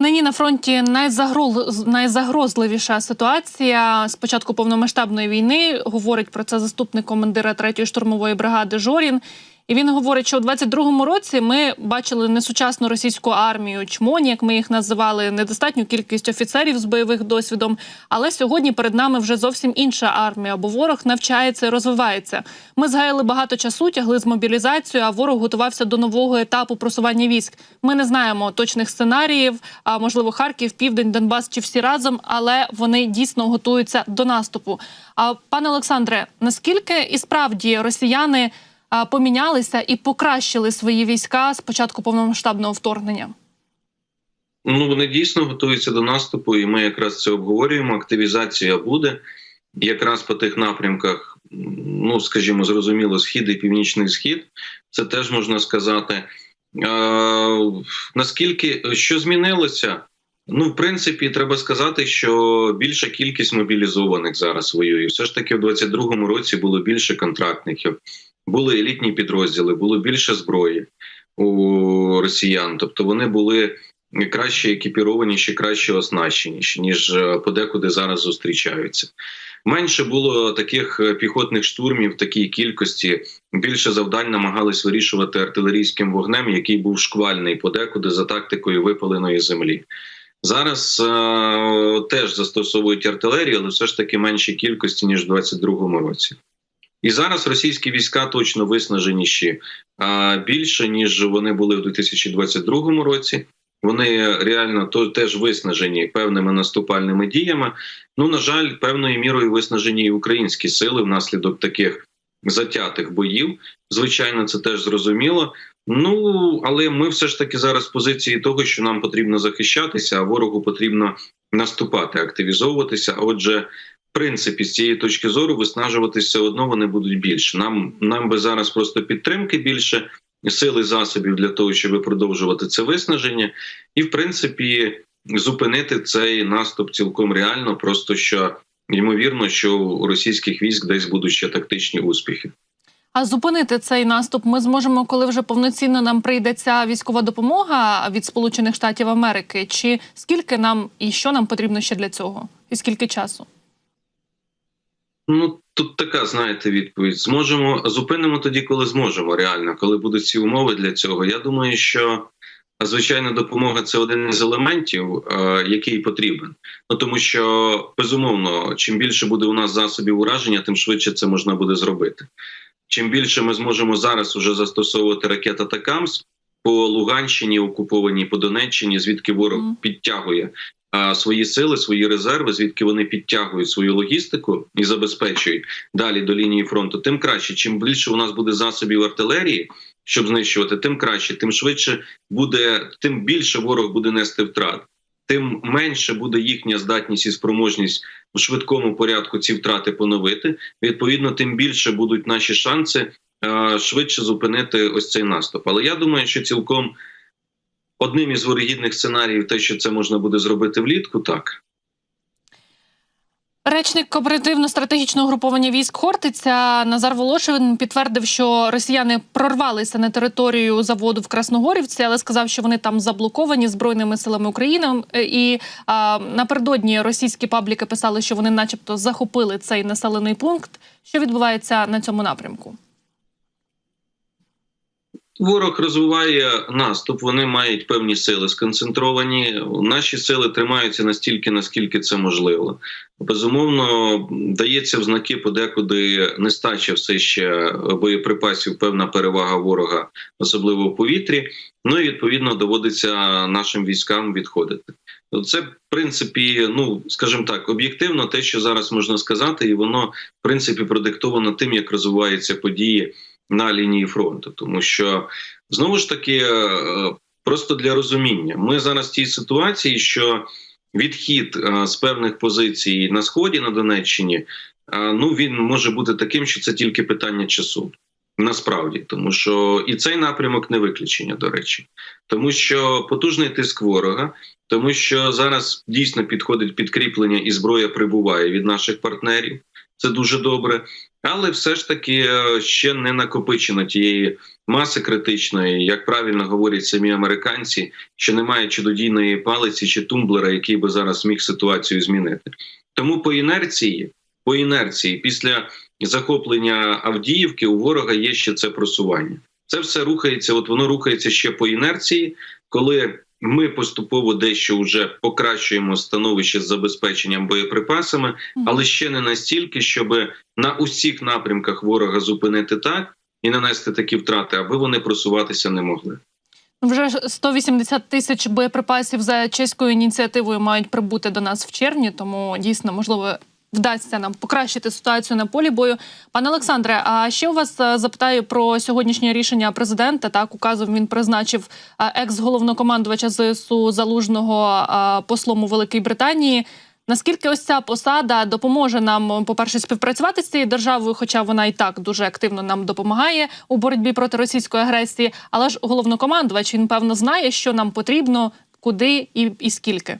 Нині на фронті найзагроз... найзагрозливіша ситуація з початку повномасштабної війни. Говорить про це заступник командира 3-ї штурмової бригади Жорін. І він говорить, що у 22-му році ми бачили несучасну російську армію, чмоні, як ми їх називали, недостатню кількість офіцерів з бойових досвідом. Але сьогодні перед нами вже зовсім інша армія, бо ворог навчається і розвивається. Ми згаяли багато часу, тягли з мобілізацію, а ворог готувався до нового етапу просування військ. Ми не знаємо точних сценаріїв, а можливо, Харків, Південь, Донбас чи всі разом, але вони дійсно готуються до наступу. А пане Олександре, наскільки і справді росіяни помінялися і покращили свої війська з початку повномасштабного вторгнення? Ну вони дійсно готуються до наступу, і ми якраз це обговорюємо. Активізація буде якраз по тих напрямках. Ну скажімо, зрозуміло, схід і північний схід. Це теж можна сказати. Е, наскільки що змінилося? Ну, в принципі, треба сказати, що більша кількість мобілізованих зараз воює. Все ж таки, в 22-му році було більше контрактників, були елітні підрозділи, було більше зброї у росіян. Тобто вони були краще екіпірованіші, краще оснащеніші, ніж е, подекуди зараз зустрічаються. Менше було таких е, піхотних штурмів такій кількості. Більше завдань намагались вирішувати артилерійським вогнем, який був шквальний подекуди за тактикою випаленої землі. Зараз е теж застосовують артилерію, але все ж таки меншій кількості ніж в 22-му році. І зараз російські війська точно виснаженіші е більше ніж вони були в 2022 році. Вони реально то теж виснажені певними наступальними діями. Ну на жаль, певною мірою виснажені і українські сили внаслідок таких затятих боїв. Звичайно, це теж зрозуміло. Ну але ми все ж таки зараз в позиції того, що нам потрібно захищатися, а ворогу потрібно наступати, активізовуватися. Отже, в принципі, з цієї точки зору виснажуватися одно вони будуть більше. Нам нам би зараз просто підтримки більше сили засобів для того, щоб продовжувати це виснаження, і в принципі зупинити цей наступ цілком реально, просто що ймовірно, що у російських військ десь будуть ще тактичні успіхи. А зупинити цей наступ ми зможемо, коли вже повноцінно нам прийде ця військова допомога від Сполучених Штатів Америки. Чи скільки нам і що нам потрібно ще для цього, і скільки часу? Ну тут така, знаєте, відповідь: зможемо зупинимо тоді, коли зможемо. Реально, коли будуть ці умови для цього. Я думаю, що звичайно допомога це один із елементів, який потрібен. Ну тому що безумовно, чим більше буде у нас засобів ураження, тим швидше це можна буде зробити. Чим більше ми зможемо зараз уже застосовувати ракета Такамс по Луганщині, окупованій по Донеччині, звідки ворог mm. підтягує а, свої сили, свої резерви, звідки вони підтягують свою логістику і забезпечують далі до лінії фронту, тим краще. Чим більше у нас буде засобів артилерії, щоб знищувати, тим краще, тим швидше буде, тим більше ворог буде нести втрат. Тим менше буде їхня здатність і спроможність у швидкому порядку ці втрати поновити. Відповідно, тим більше будуть наші шанси е швидше зупинити ось цей наступ. Але я думаю, що цілком одним із ворогідних сценаріїв, те, що це можна буде зробити влітку, так. Речник кооперативно-стратегічного угруповання військ Хортиця Назар Волошин підтвердив, що росіяни прорвалися на територію заводу в Красногорівці, але сказав, що вони там заблоковані збройними силами України. І а, напередодні російські пабліки писали, що вони, начебто, захопили цей населений пункт. Що відбувається на цьому напрямку? Ворог розвиває наступ, вони мають певні сили сконцентровані. Наші сили тримаються настільки, наскільки це можливо. Безумовно, дається в знаки подекуди нестача все ще боєприпасів, певна перевага ворога, особливо в повітрі. Ну і відповідно доводиться нашим військам відходити. Це в принципі, ну скажімо так, об'єктивно, те, що зараз можна сказати, і воно в принципі продиктовано тим, як розвиваються події на лінії фронту, тому що знову ж таки, е, просто для розуміння, ми зараз в тій ситуації, що відхід е, з певних позицій на сході на Донеччині, е, ну він може бути таким, що це тільки питання часу. Насправді, тому що і цей напрямок не виключення, до речі, тому що потужний тиск ворога, тому що зараз дійсно підходить підкріплення і зброя прибуває від наших партнерів Це дуже добре. Але все ж таки е, ще не накопичено тієї маси критичної, як правильно говорять самі американці, що немає чудодійної палиці чи тумблера, який би зараз міг ситуацію змінити. Тому по інерції, по інерції, після захоплення Авдіївки у ворога є ще це просування. Це все рухається. От воно рухається ще по інерції, коли ми поступово дещо вже покращуємо становище з забезпеченням боєприпасами, але ще не настільки, щоб на усіх напрямках ворога зупинити так і нанести такі втрати, аби вони просуватися не могли. Вже ж 180 тисяч боєприпасів за чеською ініціативою мають прибути до нас в червні, тому дійсно можливо. Вдасться нам покращити ситуацію на полі бою. Пане Олександре, а ще у вас е, запитаю про сьогоднішнє рішення президента. Так, указом він призначив е, екс-головнокомандувача ЗСУ залужного е, послом у Великій Британії. Наскільки ось ця посада допоможе нам, по-перше, співпрацювати з цією державою, хоча вона і так дуже активно нам допомагає у боротьбі проти російської агресії, але ж головнокомандувач він певно знає, що нам потрібно, куди і, і скільки.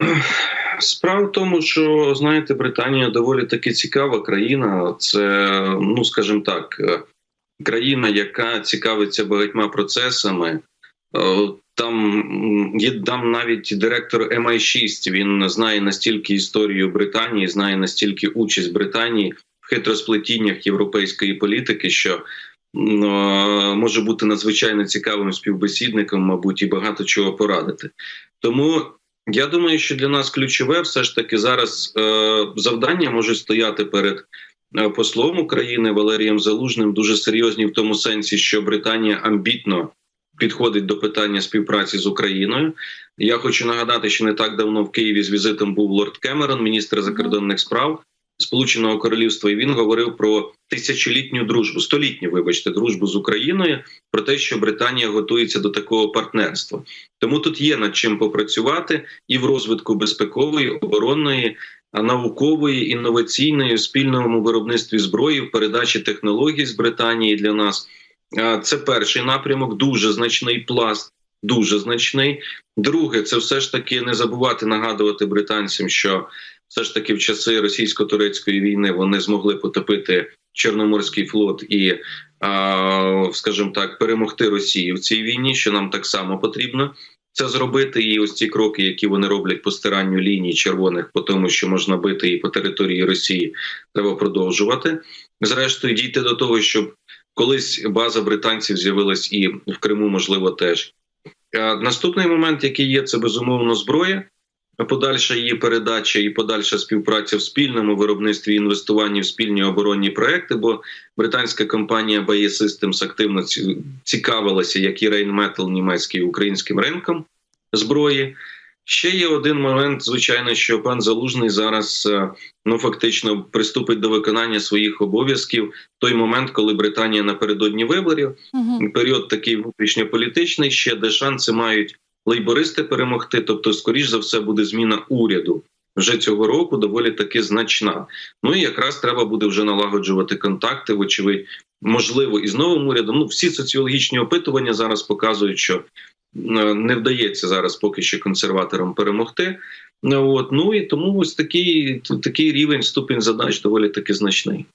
Справа в тому, що знаєте, Британія доволі таки цікава країна. Це, ну скажімо так, е, країна, яка цікавиться багатьма процесами. Е, Там є там навіть директор MI6, Він знає настільки історію Британії, знає настільки участь Британії в хитросплетіннях європейської політики, що е, може бути надзвичайно цікавим співбесідником, мабуть, і багато чого порадити. Тому я думаю, що для нас ключове все ж таки зараз е, завдання може стояти перед е, послом України Валерієм Залужним дуже серйозні в тому сенсі, що Британія амбітно підходить до питання співпраці з Україною. Я хочу нагадати, що не так давно в Києві з візитом був лорд Кемерон, міністр закордонних справ Сполученого Королівства, і він говорив про тисячолітню дружбу, столітню, вибачте, дружбу з Україною, про те, що Британія готується до такого партнерства. Тому тут є над чим попрацювати і в розвитку безпекової, оборонної, наукової, інноваційної, спільному виробництві зброї, в передачі технологій з Британії для нас. Це перший напрямок, дуже значний пласт, дуже значний. Друге, це все ж таки не забувати нагадувати британцям, що все ж таки в часи російсько-турецької війни вони змогли потопити Чорноморський флот і, скажімо так, перемогти Росію в цій війні, що нам так само потрібно це зробити. І ось ці кроки, які вони роблять по стиранню ліній червоних, по тому, що можна бити і по території Росії, треба продовжувати. Зрештою, дійти до того, щоб колись база британців з'явилась і в Криму, можливо, теж. Наступний момент, який є, це безумовно зброя. Подальша її передача і подальша співпраця в спільному виробництві інвестуванні в спільні оборонні проекти. Бо британська компанія BAE Systems активно цікавилася, як і Rheinmetall німецький українським ринком зброї. Ще є один момент, звичайно, що пан Залужний зараз е, ну фактично приступить до виконання своїх обов'язків в той момент, коли Британія напередодні виборів Угу. період такий внутрішньополітичний, ще де шанси мають лейбористи перемогти. Тобто, скоріш за все, буде зміна уряду вже цього року, доволі таки значна. Ну і якраз треба буде вже налагоджувати контакти. Вочевидь, можливо, і з новим урядом. Ну, всі соціологічні опитування зараз показують, що е, не вдається зараз поки що консерваторам перемогти. От ну і тому ось такий такий рівень ступінь задач доволі таки значний.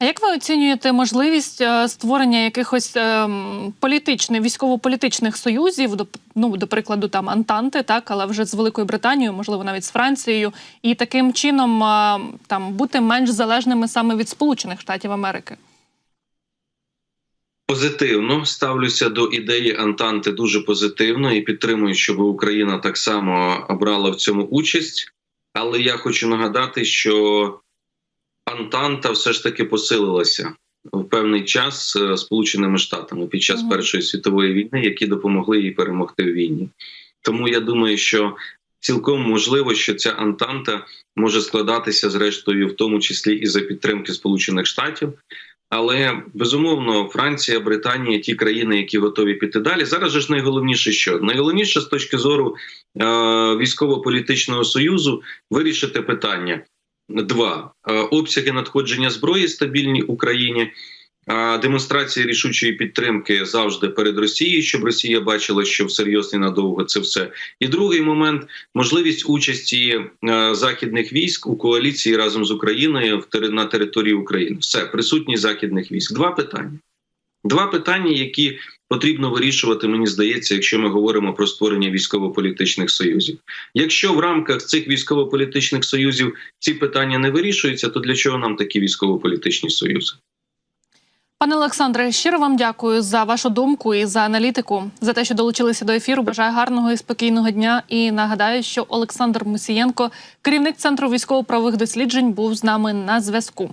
А як ви оцінюєте можливість е, створення якихось ем, політичних військово-політичних союзів, ну до прикладу, там Антанти, так, але вже з Великою Британією, можливо, навіть з Францією, і таким чином е, там бути менш залежними саме від Сполучених Штатів Америки? Позитивно ставлюся до ідеї Антанти дуже позитивно і підтримую, щоб Україна так само брала в цьому участь. Але я хочу нагадати, що Антанта все ж таки посилилася в певний час е, Сполученими Штатами під час Першої світової війни, які допомогли їй перемогти в війні. Тому я думаю, що цілком можливо, що ця Антанта може складатися зрештою, в тому числі і за підтримки Сполучених Штатів. Але безумовно, Франція, Британія, ті країни, які готові піти далі. Зараз же ж найголовніше, що найголовніше з точки зору е, військово-політичного союзу вирішити питання: два е, обсяги надходження зброї стабільні Україні. а, демонстрація рішучої підтримки завжди перед Росією, щоб Росія бачила, що всерйоз і надовго це все. І другий момент можливість участі е, західних військ у коаліції разом з Україною на території України. Все присутність західних військ. Два питання. Два питання, які потрібно вирішувати, мені здається, якщо ми говоримо про створення військово-політичних союзів. Якщо в рамках цих військово-політичних союзів ці питання не вирішуються, то для чого нам такі військово-політичні союзи? Пане Олександре, щиро вам дякую за вашу думку і за аналітику, за те, що долучилися до ефіру. Бажаю гарного і спокійного дня. І нагадаю, що Олександр Мусієнко, керівник центру військово-правових досліджень, був з нами на зв'язку.